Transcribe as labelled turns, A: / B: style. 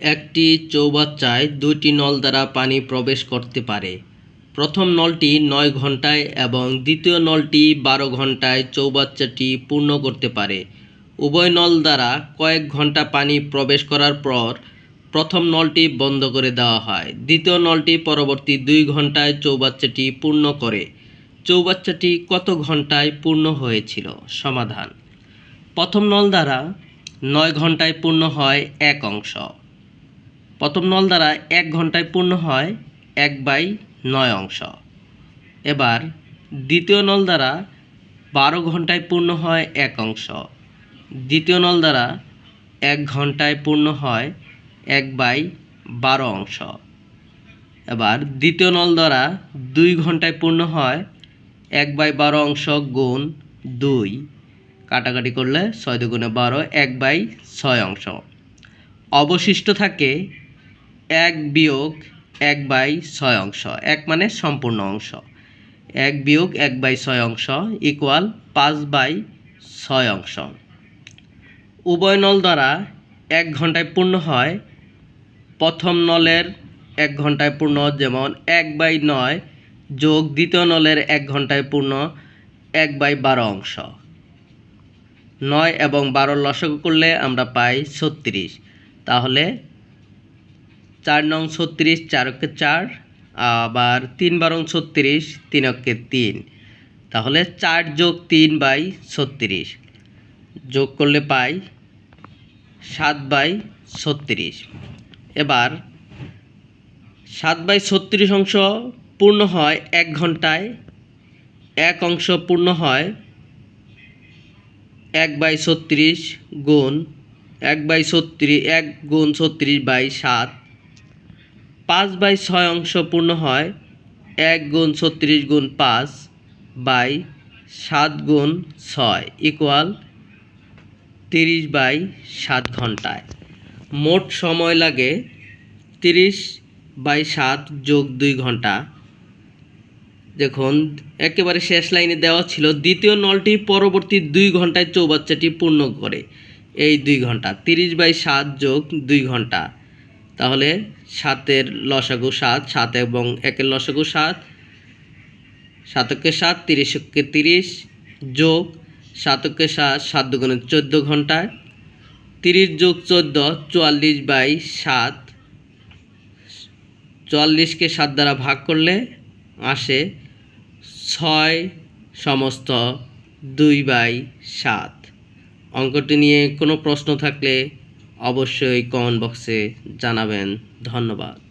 A: একটি চৌবাচ্চায় দুইটি নল দ্বারা পানি প্রবেশ করতে পারে। প্রথম নলটি নয় ঘন্টায় এবং দ্বিতীয় নলটি বারো ঘন্টায় চৌবাচ্চাটি পূর্ণ করতে পারে। উভয় নল দ্বারা কয়েক ঘণ্টা পানি প্রবেশ করার পর প্রথম নলটি বন্ধ করে দেওয়া হয়। দ্বিতীয় নলটি পরবর্তী দুই ঘন্টায় চৌবাচ্চাটি পূর্ণ করে। চৌবাচ্চাটি কত ঘন্টায় পূর্ণ হয়েছিল? সমাধান। প্রথম নল দ্বারা নয় ঘন্টায় পূর্ণ হয় এক অংশ। প্রথম নল দ্বারা এক ঘন্টায় পূর্ণ হয় এক বাই নয় অংশ। এবার দ্বিতীয় নল দ্বারা বারো ঘন্টায় পূর্ণ হয় এক অংশ। দ্বিতীয় নল দ্বারা এক ঘন্টায় পূর্ণ হয় এক বাই বারো অংশ। এবার দ্বিতীয় নল দ্বারা দুই ঘন্টায় পূর্ণ হয় এক বাই বারো অংশ গুণ দুই। কাটাকাটি করলে ছয় দুগুণে বারো এক বাই ছয় অংশ। অবশিষ্ট থাকে এক বিয়োগ এক বাই ছয় অংশ, এক মানে সম্পূর্ণ অংশ। এক বিয়োগ এক বাই ছয় অংশ ইকুয়াল পাঁচ বাই ছয় অংশ। উভয় নল দ্বারা এক ঘন্টায় পূর্ণ হয়। প্রথম নলের এক ঘন্টায় পূর্ণ, যেমন এক বাই নয় যোগ দ্বিতীয় নলের এক ঘন্টায় পূর্ণ, এক বাই বারো অংশ। নয় এবং বারো লসক করলে আমরা পাই ছত্রিশ। তাহলে চার নং ছত্রিশ, চার অক্ষে চার, আবার তিন বারং ছত্রিশ, তিন অক্ষে তিন। তাহলে চার যোগ তিন বাই ছত্রিশ। যোগ করলে পাই সাত বাই ছত্রিশ। এবার সাত বাই ছত্রিশ অংশ পূর্ণ হয় এক ঘন্টায়। এক অংশ পূর্ণ হয় এক বাই ছত্রিশ গুণ এক বাই ছত্রিশ, এক গুণ ছত্রিশ বাই সাত। পাঁচ বাই ছয় অংশ পূর্ণ হয় এক গুণ ছত্রিশ গুণ পাঁচ বাই সাত গুণ ছয় ইকুয়াল তিরিশ বাই সাত ঘন্টায়। মোট সময় লাগে তিরিশ বাই সাত যোগ দুই ঘণ্টা। দেখুন, একেবারে শেষ লাইনে দেওয়া ছিল। দ্বিতীয় নলটি পরবর্তী দুই ঘন্টায় চৌবাচ্চাটি পূর্ণ করে। এই দুই ঘণ্টা, তিরিশ বাই সাত যোগ দুই ঘণ্টা। তাহলে সাতের লসাগু সাত সাত এবং একের লসাগু সাত, সাতকে সাত, তিরিশকে তিরিশ, যোগ সাতকে সাত সাত দুগুণে চোদ্দ ঘন্টায়, তিরিশ যোগ চোদ্দ, চুয়াল্লিশ বাই সাত। চুয়াল্লিশকে সাত দ্বারা ভাগ করলে আসে ছয় সমস্ত দুই বাই সাত। অঙ্কটি নিয়ে কোনো প্রশ্ন থাকলে অবশ্যই কমেন্ট বক্সে জানাবেন। ধন্যবাদ।